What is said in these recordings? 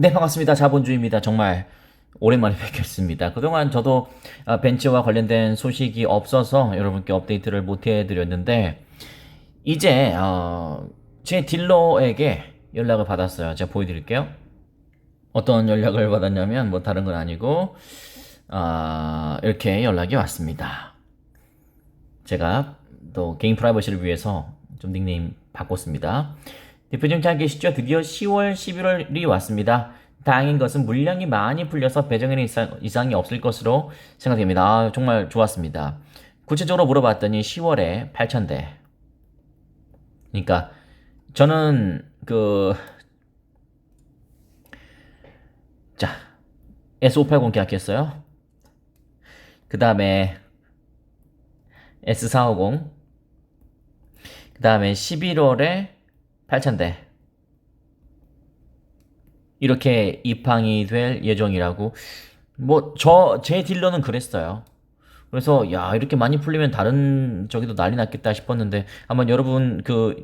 네, 반갑습니다. 자본주의입니다. 정말 오랜만에 뵙겠습니다. 그동안 저도 아, 벤츠와 관련된 소식이 없어서 여러분께 업데이트를 못 해드렸는데, 이제, 어, 제 딜러에게 연락을 받았어요. 제가 보여드릴게요. 어떤 연락을 받았냐면, 뭐 다른 건 아니고, 아, 이렇게 연락이 왔습니다. 제가 또 개인 프라이버시를 위해서 좀 닉네임 바꿨습니다. 대표님 잘 계시죠? 드디어 10월, 11월이 왔습니다. 다행인 것은 물량이 많이 풀려서 배정에는 이상, 이상 이 없을 것으로 생각됩니다. 아, 정말 좋았습니다. 구체적으로 물어봤더니 10월에 8,000대. 그러니까 저는 그 자, S580 계약했어요. 그 다음에 S450. 그 다음에 11월에 8,000대. 이렇게 입항이 될 예정이라고. 뭐, 저, 제 딜러는 그랬어요. 그래서, 야, 이렇게 많이 풀리면 다른 저기도 난리 났겠다 싶었는데, 한번 여러분, 그,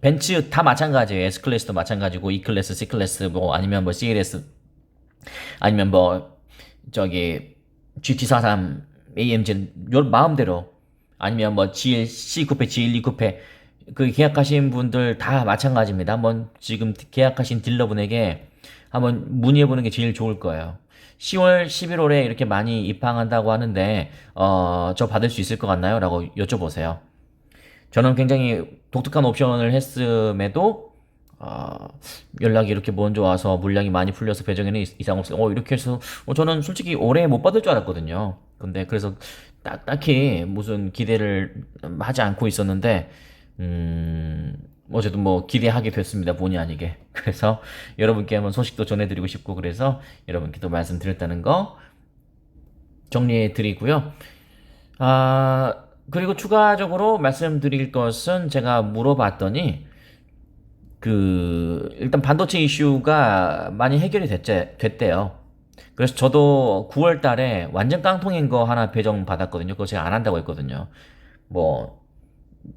벤츠 다 마찬가지예요. S클래스도 마찬가지고, E클래스, C클래스, 뭐, 아니면 뭐, CLS, 아니면 뭐, 저기, GT43, AMG, 요 마음대로, 아니면 뭐, GLC 쿠페, GL2 쿠페, 그 계약하신 분들 다 마찬가지입니다. 한번 지금 계약하신 딜러분에게 한번 문의해 보는 게 제일 좋을 거예요. 10월, 11월에 이렇게 많이 입항한다고 하는데, 어, 저 받을 수 있을 것 같나요? 라고 여쭤보세요. 저는 굉장히 독특한 옵션을 했음에도, 어, 연락이 이렇게 먼저 와서 물량이 많이 풀려서 배정에는 이- 이상 없어요. 어, 이렇게 해서, 어, 저는 솔직히 올해 못 받을 줄 알았거든요. 근데 그래서 딱, 딱히 무슨 기대를 하지 않고 있었는데, 음, 어쨌든 뭐 기대하게 됐습니다. 본의 아니게. 그래서 여러분께 한번 소식도 전해드리고 싶고, 그래서 여러분께 또 말씀드렸다는 거 정리해 드리고요. 아, 그리고 추가적으로 말씀드릴 것은 제가 물어봤더니, 그, 일단 반도체 이슈가 많이 해결이 됐제, 됐대요. 그래서 저도 9월 달에 완전 깡통인 거 하나 배정 받았거든요. 그거 제가 안 한다고 했거든요. 뭐,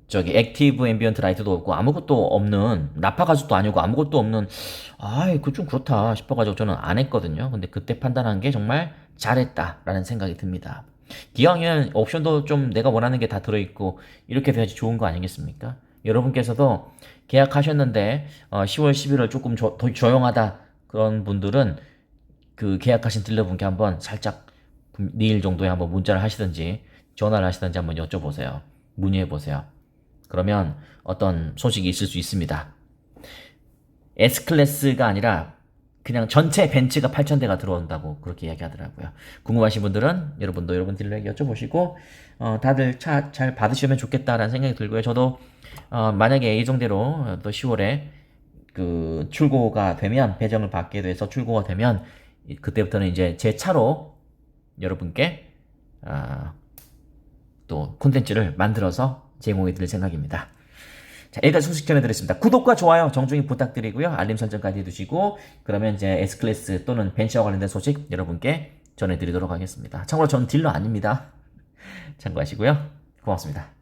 저기 액티브 앰비언트 라이트도 없고 아무것도 없는 나파 가죽도 아니고 아무것도 없는 아이 그 좀 그렇다 싶어가지고 저는 안 했거든요. 근데 그때 판단한 게 정말 잘했다라는 생각이 듭니다. 기왕이면 옵션도 좀 내가 원하는 게 다 들어있고 이렇게 돼야지 좋은 거 아니겠습니까? 여러분께서도 계약하셨는데 어, 10월 11월 조금 조, 더 조용하다 그런 분들은 그 계약하신 딜러분께 한번 살짝 내일 정도에 한번 문자를 하시든지 전화를 하시든지 한번 여쭤보세요. 문의해 보세요. 그러면 어떤 소식이 있을 수 있습니다. S클래스가 아니라 그냥 전체 벤츠가 8,000대가 들어온다고 그렇게 이야기하더라고요. 궁금하신 분들은 여러분도 여러분 딜러에게 여쭤보시고 어, 다들 차 잘 받으시면 좋겠다라는 생각이 들고요. 저도 어, 만약에 예정대로 또 10월에 그 출고가 되면 배정을 받게 돼서 출고가 되면 이- 그때부터는 이제 제 차로 여러분께 아, 또 콘텐츠를 만들어서 제공해 드릴 생각입니다. 자, 여기까지 소식 전해드렸습니다. 구독과 좋아요 정중히 부탁드리고요. 알림 설정까지 해두시고 그러면 이제 S클래스 또는 벤츠와 관련된 소식 여러분께 전해드리도록 하겠습니다. 참고로 저는 딜러 아닙니다. 참고하시고요. 고맙습니다.